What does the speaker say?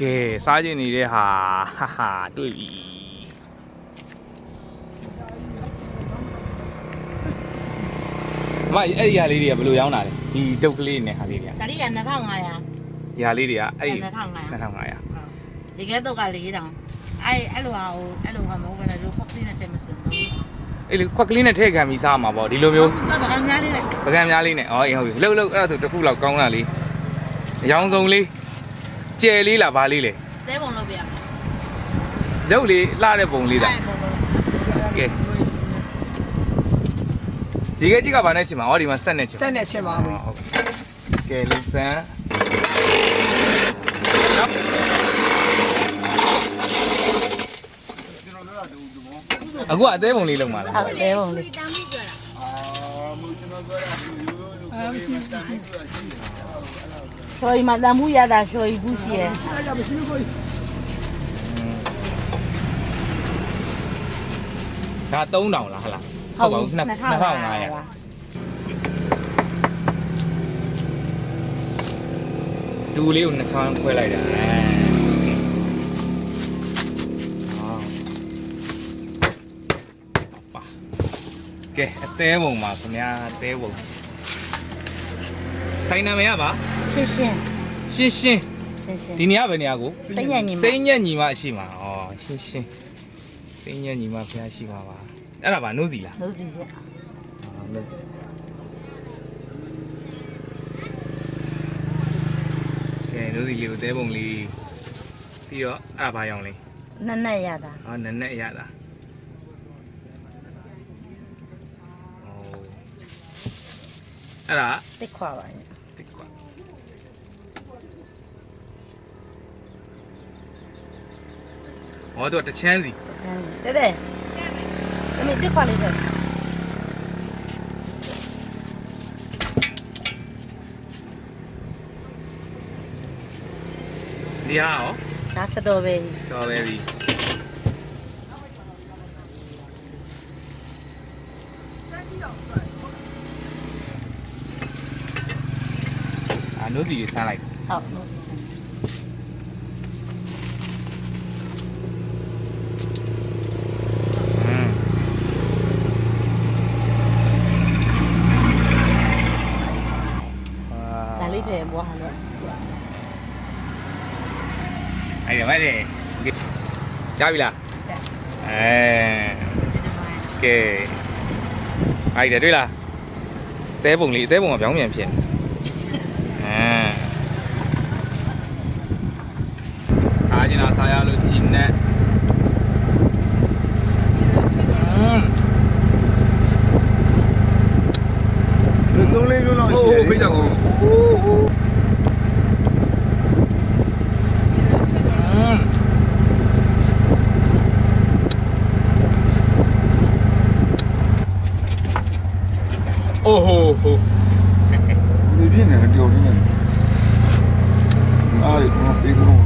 ကဲစားကျင်နေတဲ့ဟာဟာဟာတွေ့ပြီမအဲ့ဒီဟာလေးတွေကဘယ်လိုရောင်းတာလဲဒီဒုတ်ကလေးနဲ့ဟာလေးတွေကဒါလေးက2500ဒီဟာလေးတွေကအဲ့ဒီ2500 2500ဒီကတော့က4000အဲ့အဲ့လိုဟာဟိုအဲ့လိုဟာမဟုတ်ဘူးလေတို့ဖောက်လေးနဲ့တက်မစင်ဘူးအဲ့လေခွက်ကလေးနဲ့ထည့်ခံပြီးစားမှာပေါ့ဒီလိုမျိုးကပကံများလေးလိုက်ပကံများလေးနဲ့ဩအေးဟုတ်ပြီလှုပ်လှုပ်အဲ့ဒါဆိုတစ်ခုလောက်ကောင်းတာလေးအယောင်စုံလေး ကျယ်လေးလားဗာလေးလေသဲပုံလုပ်ပြရမယ်ရုပ်လေးလှတဲ့ပုံလေးတာပုံလုပ်ကဲဒီကကြီးကဗာနဲ့ချင်မှာဩဒီမှာဆက်နဲ့ချင်ဆက်နဲ့ချင်ပါဘူးဟုတ်ကဲလူစမ်းအခုအသေးပုံလေးလုံးပါလားဟုတ်သဲပုံလေးချော်ရီမှာတန်မှုရတာ ချော်ရီဘူးရှိရဲ့ဒါ3000လားဟလားဟုတ်ပါဘူး2500ဒူလေးကိုနှစ်ချောင်းခွဲလိုက်တာအဲပါကဲအသေးပုံပါခင်ဗျာအသေးပုံဆိုင်နာမည်ကပါ ရှင်းရှင်းရှင်းရှင်းရှင်းရှင်းဒီနေရာဘယ်နေရာကိုစိတ်ညံ့ညီမစိတ်ညက်ညီမရှိမှာဩရှင်းရှင်းစိတ်ညက်ညီမဖျားရှိမှာပါအဲ့ဒါပါနှုတ်စီလားလို့စီချက်အော်နှုတ်စီကဲနှုတ်စီလေးကိုတဲပုံလေးပြီးတော့အဲ့ဒါဘာရောင်လဲနက်နက်ရတာဟောနက်နက်အရတာဩအဲ့ဒါတစ်ခွာပါည တစ်ခွာ ဟောတော့တချမ်းစီဆန်းတဲ့တဲ့တမီတစ်ခွာလေးတဲ့ဒီဟာရောဒါစတော်ပဲတော်ပဲပြီအာနိုးစီလေးဆန်းလိုက်ဟုတ်လို့စီဆန်း อืม ဒါလေးထဲဘွားဟာလေ အဲ့ဒါပဲလေရပြီလားအဲကဲအဲ့ဒါတွေ့လားတဲပုံလေးတဲပုံကပြောင်းပြန်ဖြစ်နေအဲအားကျင်တာဆာရလို့ဂျင်းနဲ့嗯，东林哥老师。哦，非常好。ਓਹੋ। ਹੋ ਇਹ ਵੀ ਨਹੀਂ ਲੱਗਿਆ ਉਹ ਨਹੀਂ ਆ ਦੇਖੋ ਪੀਗਰੋਂ